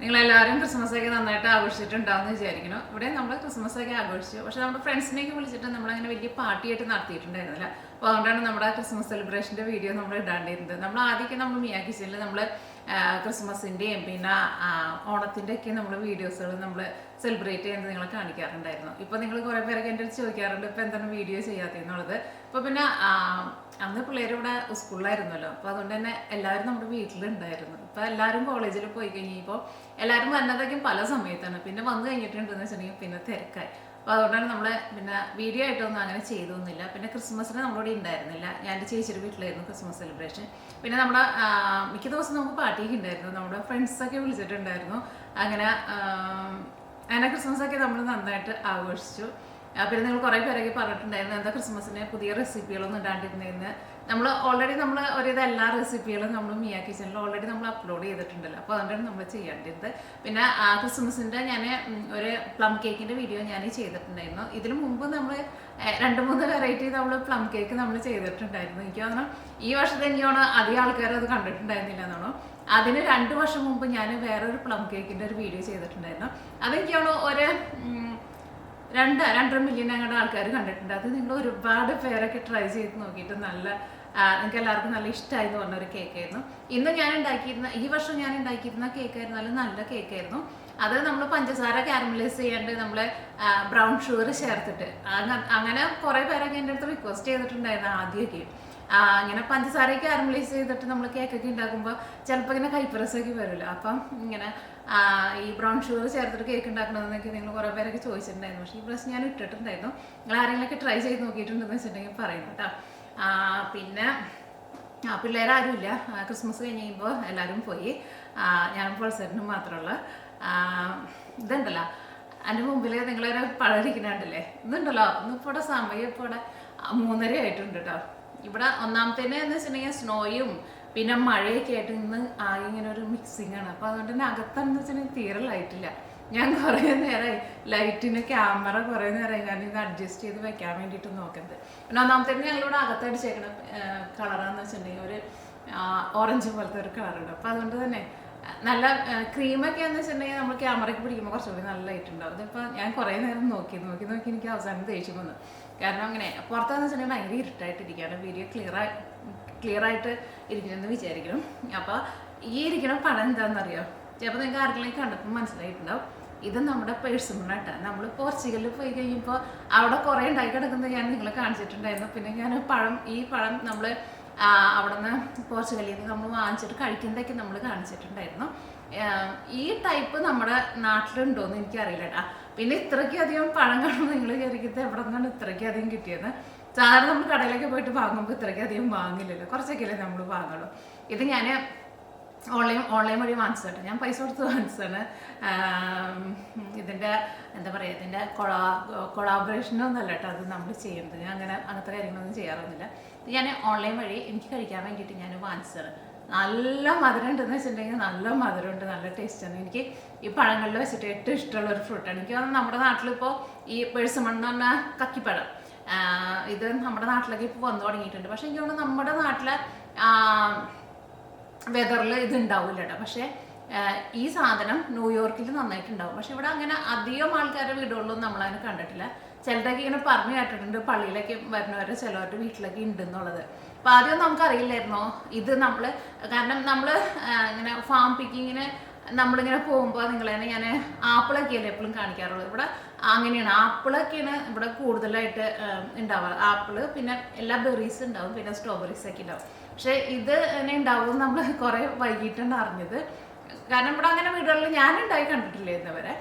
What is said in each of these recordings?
നിങ്ങളെല്ലാവരും ക്രിസ്മസ് ഒക്കെ നന്നായിട്ട് ആഘോഷിച്ചിട്ടുണ്ടാവുമെന്ന് വിചാരിക്കുന്നു. ഇവിടെ നമ്മൾ ക്രിസ്മസ് ഒക്കെ ആഘോഷിച്ചു. പക്ഷെ നമ്മുടെ ഫ്രണ്ട്സിനെയൊക്കെ വിളിച്ചിട്ട് നമ്മളങ്ങനെ വലിയ പാർട്ടിയായിട്ട് നടത്തിയിട്ടുണ്ടായിരുന്നില്ല. അപ്പോൾ അതുകൊണ്ടാണ് നമ്മുടെ ക്രിസ്മസ് സെലിബ്രേഷന്റെ വീഡിയോ നമ്മൾ ഇടാണ്ടിരുന്നത്. നമ്മൾ ആദ്യമൊക്കെ നമ്മൾ മിയാ കിച്ചണിൽ നമ്മൾ ക്രിസ്മസിന്റെയും പിന്നെ ഓണത്തിന്റെയൊക്കെ നമ്മൾ വീഡിയോസുകൾ നമ്മൾ സെലിബ്രേറ്റ് ചെയ്യുന്നത് നിങ്ങളെ കാണിക്കാറുണ്ടായിരുന്നു. ഇപ്പോൾ നിങ്ങൾ കുറേ പേരൊക്കെ എന്റെ അടുത്ത് ചോദിക്കാറുണ്ട് ഇപ്പോൾ എന്താണ് വീഡിയോ ചെയ്യാത്തതെന്നുള്ളത് അപ്പോൾ പിന്നെ അന്ന് പിള്ളേർ ഇവിടെ സ്കൂളിലായിരുന്നല്ലോ. അപ്പോൾ അതുകൊണ്ട് തന്നെ എല്ലാവരും നമ്മുടെ വീട്ടിലുണ്ടായിരുന്നു. ഇപ്പൊ എല്ലാവരും കോളേജിൽ പോയി കഴിഞ്ഞപ്പോൾ എല്ലാവരും വന്നതൊക്കെ പല സമയത്താണ്. പിന്നെ വന്നു കഴിഞ്ഞിട്ടുണ്ടെന്ന് വെച്ചിട്ടുണ്ടെങ്കിൽ പിന്നെ തിരക്കായി. അപ്പോൾ അതുകൊണ്ടാണ് നമ്മൾ പിന്നെ വീഡിയോ ആയിട്ടൊന്നും അങ്ങനെ ചെയ്തൊന്നുമില്ല. പിന്നെ ക്രിസ്മസിന് നമ്മളോട് ഉണ്ടായിരുന്നില്ല. ഞാൻ എന്റെ ചേച്ചിയുടെ വീട്ടിലായിരുന്നു ക്രിസ്മസ് സെലിബ്രേഷൻ പിന്നെ നമ്മുടെ മിക്ക ദിവസം നമുക്ക് പാർട്ടിയൊക്കെ ഉണ്ടായിരുന്നു. നമ്മുടെ ഫ്രണ്ട്സൊക്കെ വിളിച്ചിട്ടുണ്ടായിരുന്നു. അങ്ങനെ അങ്ങനെ ക്രിസ്മസ് ഒക്കെ നമ്മൾ നന്നായിട്ട് ആഘോഷിച്ചു. പിന്നെ നിങ്ങൾ കുറേ പേരൊക്കെ പറഞ്ഞിട്ടുണ്ടായിരുന്നു എന്താ ക്രിസ്മസിന് പുതിയ റെസിപ്പികളൊന്നും ഇടാണ്ടിരുന്നതെന്ന് നമ്മൾ ഓൾറെഡി നമ്മൾ ഒരുവിധ എല്ലാ റെസിപ്പികളും നമ്മൾ മിയാ കിച്ചണിൽ ഓൾറെഡി നമ്മൾ അപ്ലോഡ് ചെയ്തിട്ടുണ്ടല്ലോ. അപ്പോൾ അതുകൊണ്ടാണ് നമ്മൾ ചെയ്യേണ്ടത്. പിന്നെ ആ ക്രിസ്മസിന്റെ ഞാൻ ഒരു പ്ലം കേക്കിന്റെ വീഡിയോ ഞാൻ ചെയ്തിട്ടുണ്ടായിരുന്നു. ഇതിന് മുമ്പ് നമ്മൾ രണ്ട് മൂന്ന് വെറൈറ്റി നമ്മൾ പ്ലം കേക്ക് നമ്മൾ ചെയ്തിട്ടുണ്ടായിരുന്നു. എനിക്ക് തോന്നുന്നു ഈ വർഷത്തെ എനിക്കാണ് അധികം ആൾക്കാർ അത് കണ്ടിട്ടുണ്ടായിരുന്നില്ല എന്നാണോ. അതിന് രണ്ട് വർഷം മുമ്പ് ഞാൻ വേറൊരു പ്ലം കേക്കിന്റെ ഒരു വീഡിയോ ചെയ്തിട്ടുണ്ടായിരുന്നു. അതെനിക്കാണ് ഒരു രണ്ട് രണ്ടര മില്യൺ ഞങ്ങളുടെ ആൾക്കാർ കണ്ടിട്ടുണ്ട്. അത് നിങ്ങൾ ഒരുപാട് പേരൊക്കെ ട്രൈ ചെയ്ത് നോക്കിയിട്ട് നല്ല നിങ്ങൾക്ക് എല്ലാവർക്കും നല്ല ഇഷ്ടമായി എന്ന് പറഞ്ഞ ഒരു കേക്കായിരുന്നു ഇന്ന് ഞാൻ ഉണ്ടാക്കിയിരുന്ന ഈ വർഷം ഞാൻ ഉണ്ടാക്കിയിരുന്ന കേക്കായിരുന്നു നല്ല നല്ല കേക്കായിരുന്നു അത് നമ്മൾ പഞ്ചസാര കാരമലൈസ് ചെയ്യാണ്ട് നമ്മൾ ബ്രൗൺ ഷുഗർ ചേർത്തിട്ട്. അങ്ങനെ കുറേ പേരൊക്കെ എന്റെ അടുത്ത് റിക്വസ്റ്റ് ചെയ്തിട്ടുണ്ടായിരുന്നു ആദ്യമൊക്കെ. അങ്ങനെ ഇങ്ങനെ പഞ്ചസാര കാരമലൈസ് ചെയ്തിട്ട് നമ്മൾ കേക്കൊക്കെ ഉണ്ടാക്കുമ്പോൾ ചിലപ്പോൾ ഇങ്ങനെ കൈപ്പറസൊക്കെ വരില്ല അപ്പം ഇങ്ങനെ ഈ ബ്രൗൺ ഷുഗർ ചേർത്തിട്ട് കേക്ക് ഉണ്ടാക്കണമെന്നൊക്കെ നിങ്ങൾ കുറേ പേരൊക്കെ ചോദിച്ചിട്ടുണ്ടായിരുന്നു. പക്ഷേ ഈ പ്രശ്നം ഞാൻ ഇട്ടിട്ടുണ്ടായിരുന്നു. നിങ്ങൾ ആരെങ്കിലുമൊക്കെ ട്രൈ ചെയ്ത് നോക്കിയിട്ടുണ്ടെന്ന് വെച്ചിട്ടുണ്ടെങ്കിൽ പറയുന്നു കേട്ടോ. പിന്നെ പിള്ളേരാരുമില്ല ക്രിസ്മസ് കഴിഞ്ഞ് കഴിയുമ്പോൾ എല്ലാവരും പോയി. ഞാൻ പൾസറിനും മാത്രമുള്ള. ഇതുണ്ടല്ലോ. അതിന്റെ മുമ്പിൽ നിങ്ങളൊരു പഴയിരിക്കുന്നുണ്ടല്ലേ ഇന്നുണ്ടല്ലോ ഇന്നിപ്പോൾ ഇവിടെ സമയം ഇപ്പോൾ ഇവിടെ മൂന്നര ആയിട്ടുണ്ട് കേട്ടോ. ഇവിടെ ഒന്നാമത്തേനെ എന്ന് വെച്ചിട്ടുണ്ടെങ്കിൽ സ്നോയും പിന്നെ മഴയൊക്കെ ആയിട്ട് ഇന്ന് ആകെ ഇങ്ങനെ ഒരു മിക്സിംഗ് ആണ്. അപ്പോൾ അതുകൊണ്ട് തന്നെ അകത്താണെന്ന് വെച്ചിട്ടുണ്ടെങ്കിൽ തീരെ ലൈറ്റില്ല ഞാൻ കുറേ നേരമായി ലൈറ്റിന് ക്യാമറ കുറേ നേരമായി ഞാൻ ഇത് അഡ്ജസ്റ്റ് ചെയ്ത് വെക്കാൻ വേണ്ടിയിട്ട് നോക്കുന്നത്. പിന്നെ ഒന്നാമത്തേന് ഞങ്ങളിവിടെ അകത്തടിച്ചേക്കണ കളറാന്ന് വെച്ചിട്ടുണ്ടെങ്കിൽ ഒരു ഓറഞ്ച് പോലത്തെ ഒരു കളറുണ്ട് അപ്പോൾ അതുകൊണ്ട് തന്നെ നല്ല ക്രീമൊക്കെ എന്ന് വെച്ചിട്ടുണ്ടെങ്കിൽ നമ്മൾ ക്യാമറയ്ക്ക് പിടിക്കുമ്പോൾ കുറച്ചുകൂടി നല്ല ലൈറ്റ് ഉണ്ടാവും. ഇതിപ്പോൾ ഞാൻ കുറേ നേരം നോക്കി നോക്കി നോക്കി എനിക്ക് അവസാനം ദേഷ്യം വന്നു. കാരണം അങ്ങനെ പുറത്താന്ന് വെച്ചിട്ടുണ്ടെങ്കിൽ ഭയങ്കര ഇരുട്ടായിട്ടിരിക്കുകയാണ് വീഡിയോ ക്ലിയർ ആയി ക്ലിയർ ആയിട്ട് ഇരിക്കണമെന്ന് വിചാരിക്കണം. അപ്പോൾ ഈ ഇരിക്കണ പടം എന്താണെന്നറിയോ ചിലപ്പോൾ നിങ്ങൾക്ക് ആർക്കെങ്കിലും കണ്ടപ്പോൾ മനസ്സിലായിട്ടുണ്ടാവും. ഇത് നമ്മുടെ പേഴ്സണായിട്ടാ നമ്മൾ പോർച്ചുഗലിൽ പോയി കഴിയുമ്പോൾ അവിടെ കുറേ ഉണ്ടായി കിടക്കുന്നത് ഞാൻ നിങ്ങളെ കാണിച്ചിട്ടുണ്ടായിരുന്നു. പിന്നെ ഞാൻ പഴം ഈ പഴം നമ്മൾ അവിടെ നിന്ന് പോർച്ചുഗലിൽ നിന്ന് നമ്മൾ വാങ്ങിച്ചിട്ട് കഴിക്കുന്നതൊക്കെ നമ്മൾ കാണിച്ചിട്ടുണ്ടായിരുന്നു. ഈ ടൈപ്പ് നമ്മുടെ നാട്ടിലുണ്ടോ എന്ന് എനിക്കറിയില്ല കേട്ടാ പിന്നെ ഇത്രയ്ക്കധികം പഴം കാണുമ്പോൾ നിങ്ങൾ വിചാരിക്കുന്നത് എവിടെ നിന്നാണ് ഇത്രയ്ക്കധികം കിട്ടിയത്? സാധാരണ നമ്മൾ കടയിലൊക്കെ പോയിട്ട് വാങ്ങുമ്പോൾ ഇത്രയ്ക്ക് അധികം വാങ്ങില്ലല്ലോ. കുറച്ചൊക്കെയല്ലേ നമ്മൾ വാങ്ങുള്ളൂ. ഇത് ഞാൻ ഓൺലൈൻ ഓൺലൈൻ വഴി വാങ്ങിച്ചതാണ് ഞാൻ പൈസ കൊടുത്ത് വാങ്ങിച്ചതാണ്. ആം, ഇതിന്റെ എന്താ പറയുക ഇതിന്റെ കൊളാ കൊളാബറേഷനൊന്നും അല്ല കേട്ടോ അത് നമ്മൾ ചെയ്യുന്നത്. ഞാൻ അങ്ങനെ അങ്ങനത്തെ കാര്യങ്ങളൊന്നും ചെയ്യാറൊന്നുമില്ല. ഞാൻ ഓൺലൈൻ വഴി എനിക്ക് കഴിക്കാൻ വേണ്ടിയിട്ട് ഞാൻ വാങ്ങിച്ചതാണ്. നല്ല മധുരം ഉണ്ടെന്ന് വെച്ചിട്ടുണ്ടെങ്കിൽ നല്ല മധുരമുണ്ട് നല്ല ടേസ്റ്റാണ്. എനിക്ക് ഈ പഴങ്ങളിൽ വെച്ചിട്ട് ഏറ്റവും ഇഷ്ടമുള്ള ഒരു ഫ്രൂട്ടാണ് എനിക്ക് തോന്നുന്നു നമ്മുടെ നാട്ടിലിപ്പോൾ ഈ പേഴ്സമൺ എന്ന് പറഞ്ഞാൽ കക്കിപ്പഴം. ഇത് നമ്മുടെ നാട്ടിലൊക്കെ ഇപ്പോൾ വന്നു തുടങ്ങിയിട്ടുണ്ട്. പക്ഷെ എനിക്ക് തോന്നുന്നു നമ്മുടെ നാട്ടിലെ വെതറിൽ ഇത് ഉണ്ടാവില്ല കേട്ടോ പക്ഷേ ഈ സാധനം ന്യൂയോർക്കിൽ നന്നായിട്ടുണ്ടാവും. പക്ഷെ ഇവിടെ അങ്ങനെ അധികം ആൾക്കാരുടെ വീടുകളിലൊന്നും നമ്മളതിനെ കണ്ടിട്ടില്ല. ചിലരൊക്കെ ഇങ്ങനെ പറഞ്ഞു കേട്ടിട്ടുണ്ട് പള്ളിയിലൊക്കെ വരുന്നവരെ ചിലവരുടെ വീട്ടിലൊക്കെ ഉണ്ട് എന്നുള്ളത് അപ്പം ആദ്യം നമുക്ക് നമുക്കറിയില്ലായിരുന്നോ? ഇത് നമ്മൾ കാരണം നമ്മൾ ഇങ്ങനെ ഫാം പിക്കിങ്ങിന് നമ്മളിങ്ങനെ പോകുമ്പോൾ നിങ്ങളെ ഞാൻ ആപ്പിളൊക്കെയല്ലേ എപ്പോഴും കാണിക്കാറുള്ളത് ഇവിടെ അങ്ങനെയാണ്. ആപ്പിളൊക്കെയാണ് ഇവിടെ കൂടുതലായിട്ട് ഉണ്ടാവുക ആപ്പിൾ പിന്നെ എല്ലാ ബെറീസ് ഉണ്ടാവും പിന്നെ സ്ട്രോബെറീസ് ഒക്കെ ഉണ്ടാവും. പക്ഷെ ഇത് തന്നെ ഉണ്ടാവും നമ്മൾ കുറേ വൈകിട്ടാണ് അറിഞ്ഞത്. കാരണം ഇവിടെ അങ്ങനെ വീടുകളിൽ ഞാൻ ഉണ്ടായി കണ്ടിട്ടില്ല ഇന്നവരെ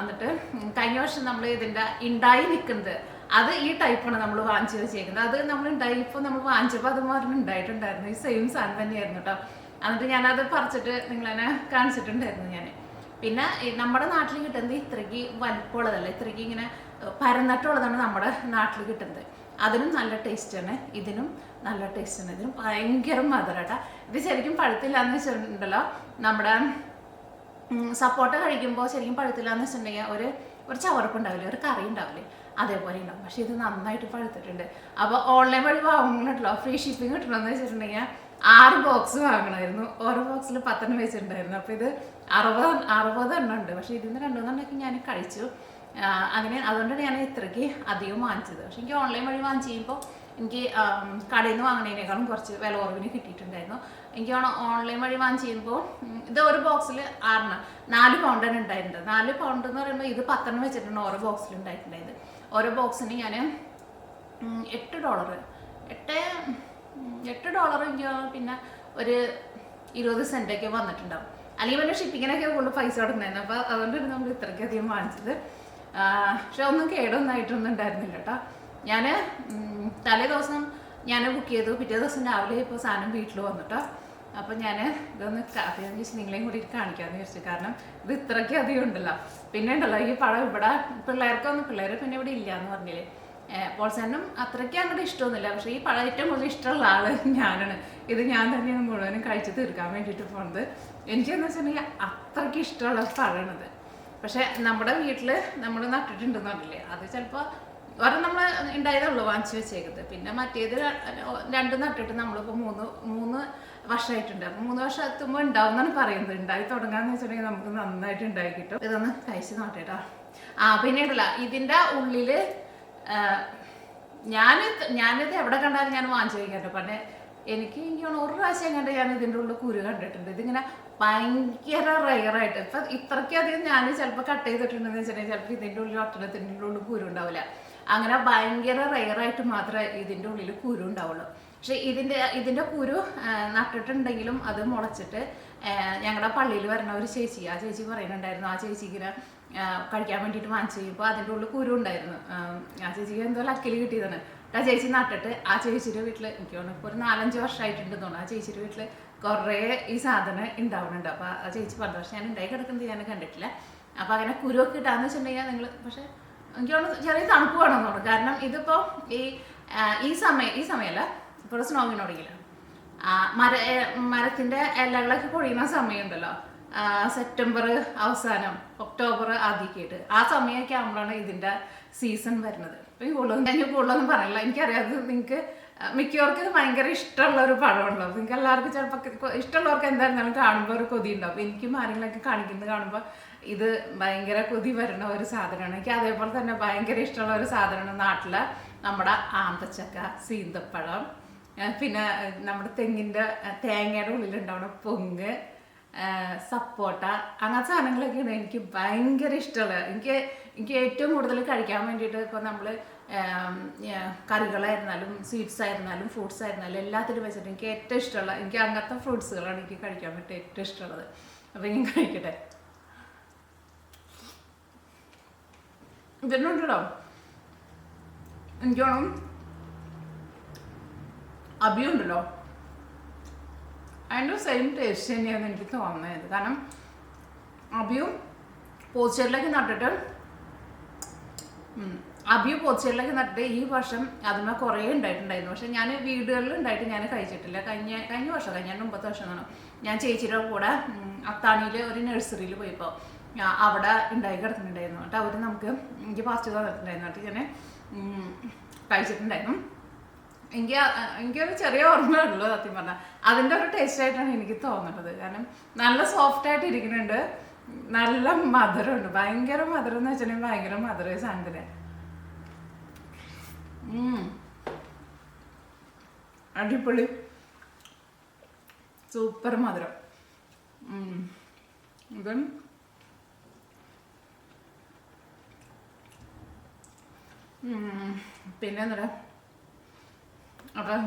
എന്നിട്ട് കഴിഞ്ഞ വർഷം നമ്മൾ ഇതിന്റെ ഉണ്ടായി നിൽക്കുന്നത് അത് ഈ ടൈപ്പാണ് നമ്മൾ വാങ്ങിച്ചു വെച്ചേക്കുന്നത്. അത് നമ്മൾ ഉണ്ടായി ഇപ്പോൾ നമ്മൾ വാങ്ങിച്ചപ്പോൾ അത് മാറിന് ഉണ്ടായിട്ടുണ്ടായിരുന്നു. ഈ സെയിം സാധനം തന്നെയായിരുന്നു കേട്ടോ എന്നിട്ട് ഞാനത് പറിച്ചിട്ട് നിങ്ങളെന്നെ കാണിച്ചിട്ടുണ്ടായിരുന്നു ഞാൻ പിന്നെ നമ്മുടെ നാട്ടിൽ കിട്ടുന്നത് ഇത്രയ്ക്ക് വലിപ്പമുള്ളതല്ല ഇത്രയ്ക്ക് ഇങ്ങനെ പരന്നിട്ടുള്ളതാണ് നമ്മുടെ നാട്ടിൽ കിട്ടുന്നത്. അതിനും നല്ല ടേസ്റ്റാണ് ഇതിനും നല്ല ടേസ്റ്റാണ് ഇതിനും ഭയങ്കര മധുരട്ടാ ഇത് ശരിക്കും പഴുത്തില്ല എന്ന് വെച്ചിട്ടുണ്ടല്ലോ നമ്മുടെ സപ്പോട്ട കഴിക്കുമ്പോൾ ശരിക്കും പഴുത്തില്ല എന്ന് വെച്ചിട്ടുണ്ടെങ്കിൽ ഒരു ഒരു ചവറപ്പ് ഉണ്ടാവില്ലേ ഒരു കറി ഉണ്ടാവില്ലേ അതേപോലെ ഉണ്ടാവും. പക്ഷേ ഇത് നന്നായിട്ട് പഴുത്തിട്ടുണ്ട്. അപ്പോൾ ഓൺലൈൻ വഴി വാങ്ങുന്നുണ്ടല്ലോ ഫ്രീ ഷിപ്പിംഗ് കിട്ടണമെന്ന് വെച്ചിട്ടുണ്ടെങ്കിൽ ആറ് ബോക്സ് വാങ്ങണമായിരുന്നു. ഓരോ ബോക്സിൽ പത്തെണ്ണം വെച്ചിട്ടുണ്ടായിരുന്നു. അപ്പോൾ ഇത് അറുപത് അറുപത് എണ്ണം ഉണ്ട്. പക്ഷേ ഇതിൽ നിന്ന് രണ്ടെണ്ണം ഞാൻ കഴിച്ചു അങ്ങനെ അതുകൊണ്ടാണ് ഞാൻ ഇത്രയ്ക്ക് അധികം വാങ്ങിച്ചത്. പക്ഷെ എനിക്ക് ഓൺലൈൻ വഴി വാങ്ങിച്ച് കഴിയുമ്പോൾ എനിക്ക് കടയിൽ നിന്ന് വാങ്ങുന്നതിനേക്കാളും കുറച്ച് വില കുറവിന് കിട്ടിയിട്ടുണ്ടായിരുന്നു. എനിക്ക് ഓൺലൈൻ വഴി വാങ്ങിച്ച് ചെയ്യുമ്പോൾ ഇത് ഒരു ബോക്സിൽ ആറെണ്ണം. നാല് പൗണ്ടാണ് ഉണ്ടായിരുന്നത്. നാല് പൗണ്ട് എന്ന് പറയുമ്പോൾ ഇത് പത്തെണ്ണം വെച്ചിട്ടുണ്ട് ഓരോ ബോക്സിൽ ഉണ്ടായിട്ടുണ്ടായത് ഓരോ ബോക്സിന് ഞാൻ എട്ട് ഡോളർ എട്ട് എട്ട് ഡോളർ എനിക്ക് പിന്നെ ഒരു ഇരുപത് സെന്റൊക്കെ വന്നിട്ടുണ്ടാവും. അല്ലെങ്കിൽ പിന്നെ ഷിപ്പിങ്ങിനൊക്കെ കൂടുതൽ പൈസ കൊടുക്കുന്നായിരുന്നു അപ്പോൾ അതുകൊണ്ടാണ് നമ്മൾ ഇത്രയ്ക്കധികം വാങ്ങിച്ചത്. പക്ഷെ ഒന്നും കേടൊന്നായിട്ടൊന്നും ഉണ്ടായിരുന്നില്ല കേട്ടോ. ഞാൻ തലേ ദിവസം ഞാൻ ബുക്ക് ചെയ്തു. പിറ്റേ ദിവസം രാവിലെ ഇപ്പോൾ സാധനം വീട്ടിൽ വന്നിട്ടോ അപ്പോൾ ഞാൻ ഇതൊന്ന് കാര്യം ചോദിച്ചു നിങ്ങളെയും കൂടി കാണിക്കാമെന്ന് വിചാരിച്ചു. കാരണം ഇത് ഇത്രയ്ക്ക് അധികം ഉണ്ടല്ലോ. പിന്നെ ഉണ്ടല്ലോ ഈ പഴം ഇവിടെ പിള്ളേർക്കൊന്നും പിള്ളേർ പിന്നെ ഇവിടെ ഇല്ല എന്ന് പറഞ്ഞില്ലേ? പോൾസാനും അത്രയ്ക്ക് അങ്ങോട്ട് ഇഷ്ടമൊന്നുമില്ല. പക്ഷേ ഈ പഴം ഏറ്റവും കൂടുതൽ ഇഷ്ടമുള്ള ആൾ ഞാനാണ്. ഇത് ഞാൻ തന്നെയാണ് മുഴുവനും കഴിച്ച് തീർക്കാൻ വേണ്ടിയിട്ട് എനിക്ക് എനിക്കെന്ന് വെച്ചിട്ടുണ്ടെങ്കിൽ അത്രയ്ക്ക് ഇഷ്ടമുള്ള പഴമാണിത്. പക്ഷെ നമ്മുടെ വീട്ടിൽ നമ്മൾ നട്ടിട്ടുണ്ടെന്ന് പറഞ്ഞില്ലേ അത് ചിലപ്പോൾ വേറെ നമ്മൾ ഉണ്ടായതുള്ളൂ വാങ്ങിച്ചു വെച്ചേക്കുന്നത് പിന്നെ മറ്റേത് രണ്ട് നട്ടിട്ട് നമ്മളിപ്പോൾ മൂന്ന് മൂന്ന് വർഷമായിട്ടുണ്ട്. അപ്പം മൂന്ന് വർഷം എത്തുമ്പോൾ ഉണ്ടാവും എന്നാണ് പറയുന്നത്. ഉണ്ടായി തുടങ്ങാന്ന് വെച്ചിട്ടുണ്ടെങ്കിൽ നമുക്ക് നന്നായിട്ട് ഉണ്ടായി കിട്ടും. ഇതൊന്ന് കഴിച്ച് നോട്ടേട്ടാ ആ പിന്നെ ഇടല. ഇതിന്റെ ഉള്ളിൽ ഞാൻ ഞാനിത് എവിടെ കണ്ടാലും ഞാൻ വാങ്ങിച്ചു കഴിക്കാറുണ്ട് എനിക്ക് എനിക്ക് തോന്നുന്നു ഒരു പ്രാവശ്യം കണ്ട് ഞാൻ ഇതിന്റെ ഉള്ളിൽ കുരു കണ്ടിട്ടുണ്ട്. ഇതിങ്ങനെ ഭയങ്കര റയറായിട്ട് ഇപ്പം ഇത്രയ്ക്കധികം ഞാൻ ചിലപ്പോൾ കട്ട് ചെയ്തിട്ടുണ്ടെന്ന് വെച്ചിട്ടുണ്ടെങ്കിൽ ചിലപ്പോൾ ഇതിന്റെ ഉള്ളിൽ ഒട്ടണത്തിന്റെ ഉള്ളിൽ കുരു ഉണ്ടാവില്ല. അങ്ങനെ ഭയങ്കര റയറായിട്ട് മാത്രമേ ഇതിന്റെ ഉള്ളിൽ കുരു ഉണ്ടാവുള്ളൂ. പക്ഷേ ഇതിന്റെ ഇതിന്റെ കുരു നട്ടിട്ടുണ്ടെങ്കിലും അത് മുളച്ചിട്ട് ഞങ്ങളുടെ പള്ളിയിൽ വരുന്ന ഒരു ചേച്ചി ആ ചേച്ചി പറയുന്നുണ്ടായിരുന്നു ആ ചേച്ചി ഇങ്ങനെ, ആ, കഴിക്കാൻ വേണ്ടിയിട്ട് വാങ്ങിച്ചു കഴിയുമ്പോൾ അതിന്റെ ഉള്ളിൽ കുരു ഉണ്ടായിരുന്നു. ആ, ചേച്ചിക്ക് എന്തോ ലക്കിൽ കിട്ടിയതാണ്. ആ ചേച്ചി നട്ടിട്ട് ആ ചേച്ചിയുടെ വീട്ടിൽ എനിക്ക് തോന്നുന്നു ഒരു നാലഞ്ച് വർഷമായിട്ടുണ്ട് തോന്നുന്നു. ആ ചേച്ചിയുടെ വീട്ടിൽ കുറേ ഈ സാധനം ഉണ്ടാവുന്നുണ്ട്. അപ്പോൾ ആ ചേച്ചി പറഞ്ഞു പക്ഷെ ഞാൻ ഉണ്ടായി കിടക്കുന്നത് ഞാൻ കണ്ടിട്ടില്ല. അപ്പോൾ അങ്ങനെ കുരുവൊക്കെ ഇട്ടാന്ന് വെച്ചിട്ടുണ്ടെങ്കിൽ നിങ്ങൾ പക്ഷേ എനിക്ക് തോന്നുന്നു ചെറിയ തണുപ്പ് വേണമെന്ന് തോന്നുന്നു. കാരണം ഇതിപ്പോൾ ഈ ഈ സമയം ഈ സമയമല്ല ഇപ്പോൾ സ്നോ വീണ് മര മരത്തിന്റെ ഇലകളൊക്കെ പൊഴിയുന്ന സമയമുണ്ടല്ലോ. സെപ്റ്റംബർ അവസാനം ഒക്ടോബർ ആദ്യമൊക്കെയായിട്ട് ആ സമയമൊക്കെ ആകുമ്പോഴാണ് ഇതിന്റെ സീസൺ വരുന്നത്. അപ്പോൾ ഈ കൂടുതലൊന്നും ഞാൻ കൂടുതലൊന്നും പറയില്ല. എനിക്കറിയാം നിങ്ങൾക്ക് മിക്കവർക്കും ഇത് ഭയങ്കര ഇഷ്ടമുള്ള ഒരു പഴമുണ്ടോ നിങ്ങൾക്ക് എല്ലാവർക്കും ചിലപ്പോൾ ഇഷ്ടമുള്ളവർക്ക് എന്തായിരുന്നാലും കാണുമ്പോൾ ഒരു കൊതി ഉണ്ടാവും എനിക്കും ആരെങ്കിലുമൊക്കെ കാണിക്കുന്നത് കാണുമ്പോൾ ഇത് ഭയങ്കര കൊതി വരുന്ന ഒരു സാധനമാണ്. എനിക്ക് അതേപോലെ തന്നെ ഭയങ്കര ഇഷ്ടമുള്ള ഒരു സാധനമാണ് നാട്ടിലെ നമ്മുടെ ആന്തച്ചക്ക സീന്തപ്പഴം. പിന്നെ നമ്മുടെ തെങ്ങിന്റെ തേങ്ങയുടെ ഉള്ളിലുണ്ടാവുന്ന പൊങ്ങ്. സപ്പോട്ട അങ്ങനത്തെ സാധനങ്ങളൊക്കെയാണ് എനിക്ക് ഭയങ്കര ഇഷ്ടമുള്ളത്. എനിക്ക് എനിക്ക് ഏറ്റവും കൂടുതൽ കഴിക്കാൻ വേണ്ടിയിട്ട് ഇപ്പോൾ നമ്മൾ കറികളായിരുന്നാലും സ്വീറ്റ്സ് ആയിരുന്നാലും ഫ്രൂട്ട്സ് ആയിരുന്നാലും എല്ലാത്തിനും വെച്ചിട്ട് എനിക്ക് ഏറ്റവും ഇഷ്ടമുള്ള എനിക്ക് അങ്ങനത്തെ ഫ്രൂട്ട്സുകളാണ് എനിക്ക് കഴിക്കാൻ വേണ്ടി ഏറ്റവും ഇഷ്ടമുള്ളത്. അപ്പം ഞാൻ കഴിക്കട്ടെ. ഇതിനുണ്ടല്ലോ എനിക്ക് വേണം. അഭിയുണ്ടല്ലോ അതിന്റെ സെയിം ടേസ്റ്റ് തന്നെയാണ് എനിക്ക് തോന്നുന്നത് കാരണം അഭിയും പോച്ചറിലേക്ക് നട്ടിട്ട് അഭിയും പോച്ചറിലേക്ക് നട്ടിട്ട് ഈ വർഷം അതിന്മേൽ കുറേ ഉണ്ടായിട്ടുണ്ടായിരുന്നു. പക്ഷെ ഞാൻ വീടുകളിൽ ഉണ്ടായിട്ട് ഞാൻ കഴിച്ചിട്ടില്ല. കഴിഞ്ഞ കഴിഞ്ഞ വർഷം കഴിഞ്ഞ മുമ്പത്തെ വർഷം എന്നാണ് ഞാൻ ചേച്ചിയുടെ കൂടെ അത്താണിയിൽ ഒരു നഴ്സറിയിൽ പോയപ്പോൾ അവിടെ ഉണ്ടായി കിടക്കുന്നുണ്ടായിരുന്നു കേട്ടോ അവർ നമുക്ക് എനിക്ക് പാസ്റ്റ് തന്നിട്ടുണ്ടായിരുന്നു. കേട്ടോ ഞാൻ കഴിച്ചിട്ടുണ്ടായിരുന്നു. എനിക്ക് എനിക്കൊരു ചെറിയ ഓർമ്മയുള്ളൂ സത്യം പറഞ്ഞാൽ അതിന്റെ ഒരു ടേസ്റ്റ് ആയിട്ടാണ് എനിക്ക് തോന്നുന്നത്. കാരണം നല്ല സോഫ്റ്റ് ആയിട്ട് ഇരിക്കുന്നുണ്ട്. നല്ല മധുരമുണ്ട്. ഭയങ്കര മധുരം എന്ന് വെച്ചിട്ടുണ്ടെങ്കിൽ ഭയങ്കര മധുരം സാധനത്തിന്. അടിപൊളി. സൂപ്പർ മധുരം. ഇതും. പിന്നെ എന്താ? അപ്പം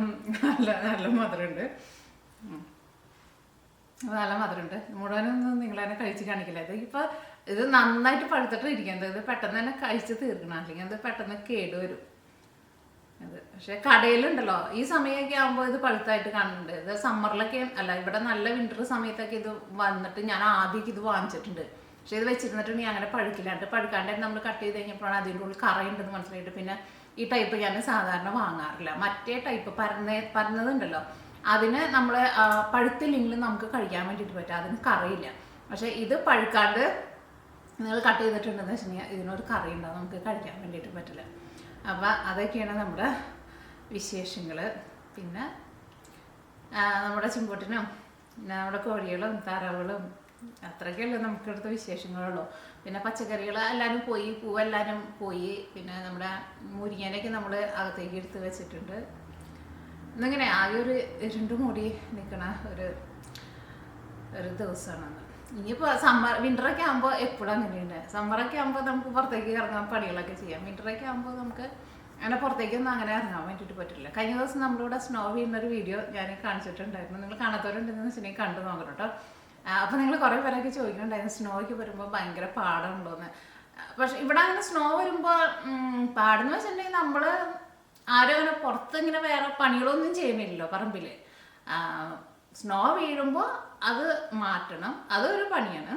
നല്ല നല്ല മധുരമുണ്ട്. നല്ല മധുരമുണ്ട്. മുഴുവനൊന്നും നിങ്ങൾ തന്നെ കഴിച്ച് കാണിക്കില്ല? ഇത് ഇപ്പൊ ഇത് നന്നായിട്ട് പഴുത്തിട്ട് ഇരിക്കുന്നത് ഇത് പെട്ടെന്ന് തന്നെ കഴിച്ച് തീർക്കണം. അല്ലെങ്കിൽ അത് പെട്ടെന്ന് കേടുവരും അത് പക്ഷെ കടയിലുണ്ടല്ലോ. ഈ സമയമൊക്കെ ആകുമ്പോൾ ഇത് പഴുത്തായിട്ട് കാണുന്നുണ്ട്. ഇത് സമ്മറിലൊക്കെ അല്ല ഇവിടെ നല്ല വിന്റർ സമയത്തൊക്കെ ഇത് വന്നിട്ട് ഞാൻ ആദ്യമൊക്കെ ഇത് വാങ്ങിച്ചിട്ടുണ്ട്. പക്ഷെ ഇത് വെച്ചിരുന്നിട്ടുണ്ടെങ്കിൽ അങ്ങനെ പഴുക്കില്ലാണ്ട് പഴുക്കാണ്ട് നമ്മൾ കട്ട് ചെയ്ത് കഴിഞ്ഞപ്പോഴാണ് അതിന്റെ ഉള്ളിൽ കറയുണ്ടെന്ന് മനസ്സിലായിട്ട്. പിന്നെ ഈ ടൈപ്പ് ഞാൻ സാധാരണ വാങ്ങാറില്ല. മറ്റേ ടൈപ്പ് പരന്ന പറഞ്ഞതുണ്ടല്ലോ. അതിന് നമ്മൾ പഴുത്തില്ലെങ്കിലും നമുക്ക് കഴിക്കാൻ വേണ്ടിയിട്ട് പറ്റും. അതിന് കറിയില്ല. പക്ഷേ ഇത് പഴുക്കാണ്ട് നിങ്ങൾ കട്ട് ചെയ്തിട്ടുണ്ടെന്ന് വെച്ചിട്ടുണ്ടെങ്കിൽ ഇതിനൊരു കറി ഉണ്ടാവും. നമുക്ക് കഴിക്കാൻ വേണ്ടിയിട്ട് പറ്റില്ല. അപ്പം അതൊക്കെയാണ് നമ്മുടെ വിശേഷങ്ങൾ പിന്നെ നമ്മുടെ ചിമ്പോട്ടിനും പിന്നെ നമ്മുടെ കോഴികളും താറാവുകളും അത്രയ്ക്കല്ലേ നമുക്ക് അടുത്ത വിശേഷങ്ങളുള്ളൂ. പിന്നെ പച്ചക്കറികൾ എല്ലാവരും പോയി പൂവെല്ലാവരും പോയി. പിന്നെ നമ്മുടെ മുരിങ്ങനൊക്കെ നമ്മൾ അകത്തേക്ക് എടുത്ത് വെച്ചിട്ടുണ്ട്. ഇന്നിങ്ങനെ ആകെ ഒരു ഇരുണ്ട് മൂടി നിൽക്കണ ഒരു ഒരു ദിവസമാണ് ഇനിയിപ്പോൾ സമ്മർ വിന്ററൊക്കെ ആകുമ്പോൾ എപ്പോഴും അങ്ങനെയുണ്ട്. സമ്മറൊക്കെ ആകുമ്പോൾ നമുക്ക് പുറത്തേക്ക് ഇറങ്ങാൻ പണികളൊക്കെ ചെയ്യാം. വിന്ററൊക്കെ ആകുമ്പോൾ നമുക്ക് അങ്ങനെ പുറത്തേക്കൊന്നും അങ്ങനെ ഇറങ്ങാൻ വേണ്ടിയിട്ട് പറ്റില്ല. കഴിഞ്ഞ ദിവസം നമ്മളിവിടെ സ്നോ വീഴുന്ന ഒരു വീഡിയോ ഞാൻ കാണിച്ചിട്ടുണ്ടായിരുന്നു. നിങ്ങൾ കാണാത്തവരുണ്ടെന്ന് വെച്ചിട്ടുണ്ടെങ്കിൽ കണ്ടു നോക്കണം കേട്ടോ. അപ്പോൾ നിങ്ങൾ കുറേ പേരൊക്കെ ചോദിക്കുന്നുണ്ടായിരുന്നു സ്നോയ്ക്ക് വരുമ്പോൾ ഭയങ്കര പാടുണ്ടോയെന്ന് പക്ഷെ ഇവിടെ അങ്ങനെ സ്നോ വരുമ്പോൾ പാടെന്ന് വെച്ചിട്ടുണ്ടെങ്കിൽ നമ്മൾ ആരും അങ്ങനെ പുറത്ത് ഇങ്ങനെ വേറെ പണികളൊന്നും ചെയ്യുന്നില്ലല്ലോ പറമ്പിൽ സ്നോ വീഴുമ്പോൾ അത് മാറ്റണം. അതൊരു പണിയാണ്.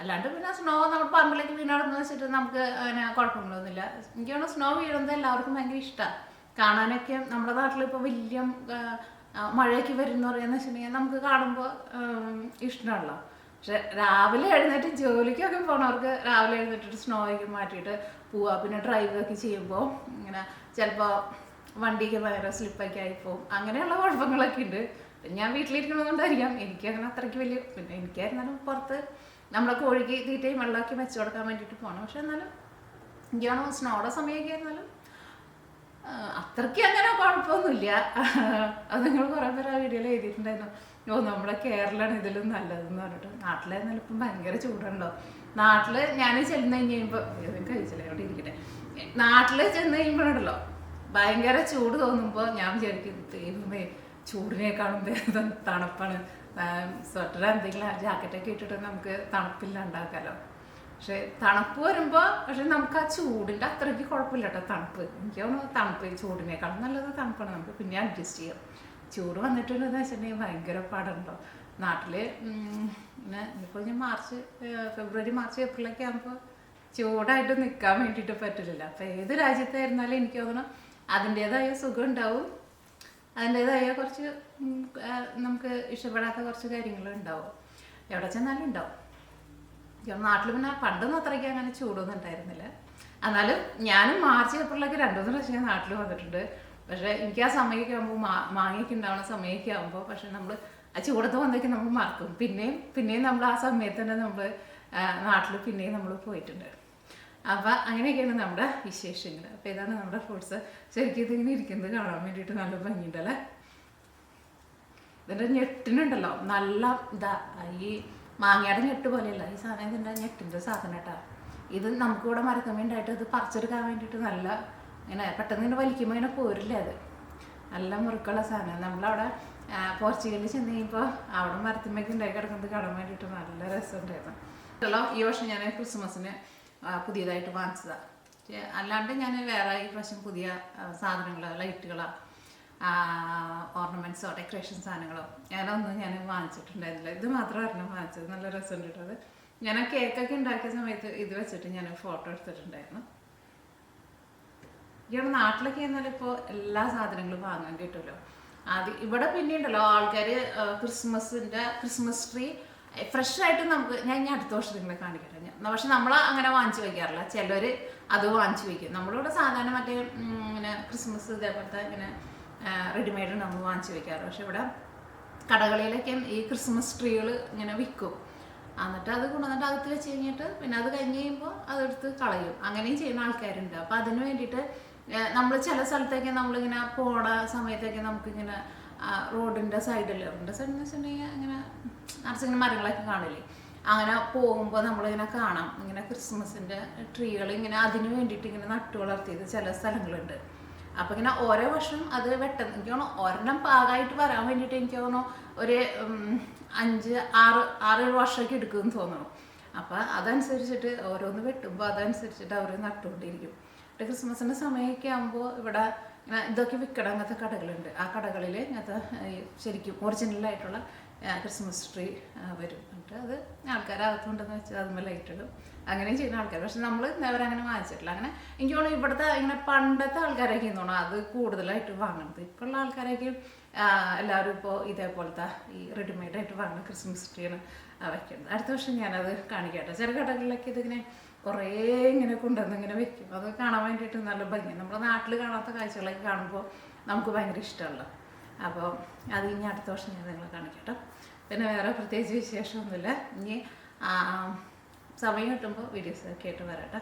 അല്ലാണ്ട് പിന്നെ സ്നോ നമ്മൾ പറമ്പിലേക്ക് വീണാടെന്ന് വെച്ചിട്ട് നമുക്ക് അങ്ങനെ കുഴപ്പങ്ങളൊന്നുമില്ല. എനിക്ക് സ്നോ വീഴുന്നത് എല്ലാവർക്കും ഭയങ്കര ഇഷ്ടമാണ് കാണാനൊക്കെ നമ്മുടെ നാട്ടിൽ ഇപ്പോൾ വലിയ മഴയൊക്കെ വരുന്ന പറയുന്ന വെച്ചിട്ടുണ്ടെങ്കിൽ നമുക്ക് കാണുമ്പോൾ ഇഷ്ടമാണല്ലോ പക്ഷെ രാവിലെ എഴുന്നേറ്റ് ജോലിക്കൊക്കെ പോണവർക്ക് രാവിലെ എഴുന്നേറ്റിട്ട് സ്നോയൊക്കെ മാറ്റിയിട്ട് പോവുക പിന്നെ ഡ്രൈവ് ഒക്കെ ചെയ്യുമ്പോൾ ഇങ്ങനെ ചിലപ്പോൾ വണ്ടിക്ക് ഭയങ്കര സ്ലിപ്പൊക്കെ ആയിപ്പോവും അങ്ങനെയുള്ള കുഴപ്പങ്ങളൊക്കെ ഉണ്ട്. ഞാൻ വീട്ടിലിരിക്കണമെന്നുണ്ടായിരിക്കാം എനിക്ക് അങ്ങനെ അത്രയ്ക്ക് വലിയ പിന്നെ എനിക്കായിരുന്നാലും പുറത്ത് നമ്മുടെ കോഴിക്ക് തീറ്റയും വെള്ളമൊക്കെ വെച്ച് കൊടുക്കാൻ വേണ്ടിയിട്ട് പോകണം പക്ഷെ എന്നാലും എനിക്കാണോ സ്നോയുടെ സമയമൊക്കെ ആയിരുന്നാലും അത്രയ്ക്ക് അങ്ങനെ കുഴപ്പമൊന്നുമില്ല. അത് നിങ്ങൾ കുറേ പേര് ആ വീഡിയോയിൽ എഴുതിയിട്ടുണ്ടായിരുന്നു. ഓ നമ്മുടെ കേരളമാണ് ഇതിലും നല്ലതെന്ന് പറഞ്ഞിട്ട്. നാട്ടിലെ ഇപ്പം ഭയങ്കര ചൂടുണ്ടോ? നാട്ടിൽ ഞാൻ ചെന്ന് കഴിഞ്ഞ് കഴിയുമ്പോൾ കഴിച്ചില്ല അവിടെ ഇരിക്കട്ടെ. നാട്ടിൽ ചെന്ന് കഴിയുമ്പോഴുണ്ടല്ലോ ഭയങ്കര ചൂട് തോന്നുമ്പോൾ ഞാൻ വിചാരിക്കും ദൈവമേ ചൂടിനേക്കാളും തണുപ്പാണ്. സ്വെറ്റർ എന്തെങ്കിലും ജാക്കറ്റൊക്കെ ഇട്ടിട്ട് നമുക്ക് തണുപ്പില്ല ഉണ്ടാക്കാമല്ലോ പക്ഷെ തണുപ്പ് വരുമ്പോൾ പക്ഷെ നമുക്ക് ആ ചൂടിന്റെ അത്രയ്ക്ക് കുഴപ്പമില്ല കേട്ടോ. തണുപ്പ്. എനിക്ക് തോന്നുന്നു തണുപ്പ് ചൂടിനേക്കാളും നല്ലത് തണുപ്പാണ്. നമുക്ക് പിന്നെ അഡ്ജസ്റ്റ് ചെയ്യാം. ചൂട് വന്നിട്ടുണ്ടെന്ന് വെച്ചിട്ടുണ്ടെങ്കിൽ ഭയങ്കര പാടുണ്ടോ നാട്ടിൽ പിന്നെ ഇപ്പോൾ ഞാൻ മാർച്ച് ഫെബ്രുവരി മാർച്ച് ഏപ്രിലൊക്കെ ആകുമ്പോൾ ചൂടായിട്ട് നിൽക്കാൻ വേണ്ടിയിട്ട് പറ്റില്ല അപ്പോൾ ഏത് രാജ്യത്തായിരുന്നാലും എനിക്ക് തോന്നണം അതിന്റേതായ സുഖം ഉണ്ടാവും. അതിന്റേതായ കുറച്ച് നമുക്ക് ഇഷ്ടപ്പെടാത്ത കുറച്ച് കാര്യങ്ങളും ഉണ്ടാവും. എവിടെ ചെന്നാലും ഉണ്ടാവും. നാട്ടിൽ പിന്നെ പണ്ടൊന്നും അത്രയ്ക്ക് അങ്ങനെ ചൂടൊന്നും ഉണ്ടായിരുന്നില്ല. എന്നാലും ഞാനും മാർച്ച് ഏപ്രിലൊക്കെ രണ്ടു മൂന്ന് പ്രാവശ്യം നാട്ടിൽ വന്നിട്ടുണ്ട്. പക്ഷെ എനിക്ക് ആ സമയമൊക്കെ ആകുമ്പോൾ മാങ്ങയൊക്കെ ഉണ്ടാവുന്ന സമയമൊക്കെ ആകുമ്പോൾ പക്ഷെ നമ്മൾ ആ ചൂടത്ത് വന്നൊക്കെ നമ്മൾ മറക്കും. പിന്നെയും പിന്നെയും നമ്മൾ ആ സമയത്ത് തന്നെ നമ്മൾ നാട്ടിൽ പിന്നെയും നമ്മൾ പോയിട്ടുണ്ട്. അപ്പം അങ്ങനെയൊക്കെയാണ് നമ്മുടെ വിശേഷങ്ങൾ അപ്പൊ ഇതാണ് നമ്മുടെ ഫ്രൂട്ട്സ് ശരിക്കും ഇതിങ്ങനെ ഇരിക്കുന്നത് കാണാൻ വേണ്ടിയിട്ട് നല്ല ഭംഗിയുണ്ടല്ലേ? ഇതിന്റെ ഞെട്ടിനുണ്ടല്ലോ. നല്ല ഇതാ ഈ മാങ്ങയുടെ ഞെട്ട് പോലെയല്ല. ഈ സാധനം ഇതിന്റെ ഞെട്ടിന്റെ സാധനം കേട്ടോ. ഇത് നമുക്കിവിടെ മരത്തമ്മ ഉണ്ടായിട്ട് ഇത് പറിച്ചെടുക്കാൻ വേണ്ടിയിട്ട് നല്ല ഇങ്ങനെ പെട്ടെന്ന് ഇങ്ങനെ വലിക്കുമ്പോൾ ഇങ്ങനെ പോരില്ല അത്. നല്ല മുറുക്കുള്ള സാധനം. നമ്മളവിടെ പോർച്ചുഗലിൽ ചെന്ന് കഴിയുമ്പോൾ അവിടെ മരത്തിമ്മയ്ക്ക് ഉണ്ടായി കിടക്കുന്നത് കാണാൻ വേണ്ടിയിട്ട് നല്ല രസമുണ്ടായിരുന്നു. ഹലോ ഈ വർഷം ഞാൻ ക്രിസ്മസിന് പുതിയതായിട്ട് വാങ്ങിച്ചതാണ് അല്ലാണ്ട് ഞാൻ വേറെ ഈ പ്രാവശ്യം പുതിയ സാധനങ്ങൾ ലൈറ്റുകളോ ഓർണമെന്റ്സോ ഡെക്കറേഷൻ സാധനങ്ങളോ ഞാനൊന്നും ഞാൻ വാങ്ങിച്ചിട്ടുണ്ടായിരുന്നില്ല. ഇത് മാത്രമായിരുന്നു വാങ്ങിച്ചത്. നല്ല രസം കേട്ടോ അത്. ഞാൻ ആ കേക്കൊക്കെ ഉണ്ടാക്കിയ സമയത്ത് ഇത് വെച്ചിട്ട് ഞാൻ ഫോട്ടോ എടുത്തിട്ടുണ്ടായിരുന്നു. ഇവിടെ നാട്ടിലൊക്കെ എന്നാൽ ഇപ്പോൾ എല്ലാ സാധനങ്ങളും വാങ്ങാൻ കിട്ടുമല്ലോ. അത് ഇവിടെ പിന്നെ ഉണ്ടല്ലോ ആൾക്കാർ ക്രിസ്മസിന്റെ ക്രിസ്മസ് ട്രീ ഫ്രഷ് ആയിട്ട് നമുക്ക് ഞാൻ ഇനി അടുത്ത വർഷം നിങ്ങളെ കാണിക്കട്ടെ. ഞാൻ പക്ഷെ നമ്മൾ അങ്ങനെ വാങ്ങിച്ചു വയ്ക്കാറില്ല. ചിലർ അത് വാങ്ങിച്ചു വയ്ക്കും. നമ്മളിവിടെ സാധാരണ മറ്റേ ഇങ്ങനെ ക്രിസ്മസ് ഇതേപോലത്തെ ഇങ്ങനെ റെഡിമെയ്ഡ് നമ്മൾ വാങ്ങിച്ചു വെക്കാറ്. പക്ഷെ ഇവിടെ കടകളിലൊക്കെ ഈ ക്രിസ്മസ് ട്രീകൾ ഇങ്ങനെ വിൽക്കും. എന്നിട്ട് അത് കൊണ്ടുവന്നിട്ട് അകത്ത് വെച്ച് കഴിഞ്ഞിട്ട് പിന്നെ അത് കഴിഞ്ഞ് കഴിയുമ്പോൾ അതെടുത്ത് കളയും. അങ്ങനെയും ചെയ്യുന്ന ആൾക്കാരുണ്ട്. അപ്പോൾ അതിന് വേണ്ടിയിട്ട് നമ്മൾ ചില സ്ഥലത്തേക്ക് നമ്മളിങ്ങനെ പോണ സമയത്തൊക്കെ നമുക്കിങ്ങനെ റോഡിന്റെ സൈഡിൽ റോഡിന്റെ സൈഡിൽ എന്ന് വെച്ചിട്ടുണ്ടെങ്കിൽ അങ്ങനെ നിറച്ചിങ്ങനെ മരങ്ങളൊക്കെ കാണില്ലേ? അങ്ങനെ പോകുമ്പോൾ നമ്മളിങ്ങനെ കാണാം. ഇങ്ങനെ ക്രിസ്മസിന്റെ ട്രീകൾ ഇങ്ങനെ അതിന് വേണ്ടിയിട്ട് ഇങ്ങനെ നട്ടു വളർത്തിയത് ചില സ്ഥലങ്ങളുണ്ട്. അപ്പം ഇങ്ങനെ ഓരോ വർഷം അത് വെട്ടുന്നു. എനിക്ക് തോന്നുന്നു ഒരെണ്ണം പാകമായിട്ട് വരാൻ വേണ്ടിയിട്ട് എനിക്ക് തോന്നുന്നു ഒരു അഞ്ച് ആറ് ആറ് ഏഴ് വർഷമൊക്കെ എടുക്കുമെന്ന് തോന്നുന്നു. അപ്പം അതനുസരിച്ചിട്ട് ഓരോന്ന് വെട്ടുമ്പോൾ അതനുസരിച്ചിട്ട് അവർ നട്ടുകൊണ്ടിരിക്കും. എന്നിട്ട് ക്രിസ്മസിന്റെ സമയമൊക്കെ ആകുമ്പോൾ ഇവിടെ ഇതൊക്കെ വിൽക്കണ അങ്ങനത്തെ കടകളുണ്ട്. ആ കടകളിൽ ഇങ്ങനത്തെ ശരിക്കും ഒറിജിനലായിട്ടുള്ള ക്രിസ്മസ് ട്രീ വരും. എന്നിട്ട് അത് ആൾക്കാർ അകത്തുണ്ടെന്ന് വെച്ചാൽ അതുമ്പോൾ ലൈറ്റ് ഇടും. അങ്ങനെയും ചെയ്യുന്ന ആൾക്കാർ പക്ഷെ നമ്മൾ നേരെ അങ്ങനെ വാങ്ങിച്ചിട്ടില്ല. അങ്ങനെ എനിക്ക് തോന്നുന്നു ഇവിടുത്തെ ഇങ്ങനെ പണ്ടത്തെ ആൾക്കാരൊക്കെ തോന്നുന്നു അത് കൂടുതലായിട്ട് വാങ്ങുന്നത് ഇപ്പോൾ ഉള്ള ആൾക്കാരൊക്കെ എല്ലാവരും ഇപ്പോൾ ഇതേപോലത്തെ ഈ റെഡിമെയ്ഡ് ആയിട്ട് വാങ്ങുന്ന ക്രിസ്മസ് ട്രീയാണ് വയ്ക്കുന്നത് അടുത്ത വർഷം ഞാനത് കാണിക്കട്ടെ. ചില കടകളിലൊക്കെ ഇതിങ്ങനെ കുറേ ഇങ്ങനെ കൊണ്ടുവന്ന് ഇങ്ങനെ വെക്കും. അത് കാണാൻ വേണ്ടിയിട്ട് നല്ല ഭംഗിയാണ് നമ്മുടെ നാട്ടിൽ കാണാത്ത കാഴ്ചകളൊക്കെ കാണുമ്പോൾ നമുക്ക് ഭയങ്കര ഇഷ്ടമല്ലോ അപ്പോൾ അത് ഇനി അടുത്ത വർഷം ഞാൻ നിങ്ങളെ കാണിക്കട്ടോ പിന്നെ വേറെ പ്രത്യേകിച്ച് വിശേഷമൊന്നുമില്ല. ഇനി സമയം കിട്ടുമ്പോൾ വീഡിയോസ് കേട്ട്. വരാട്ടോ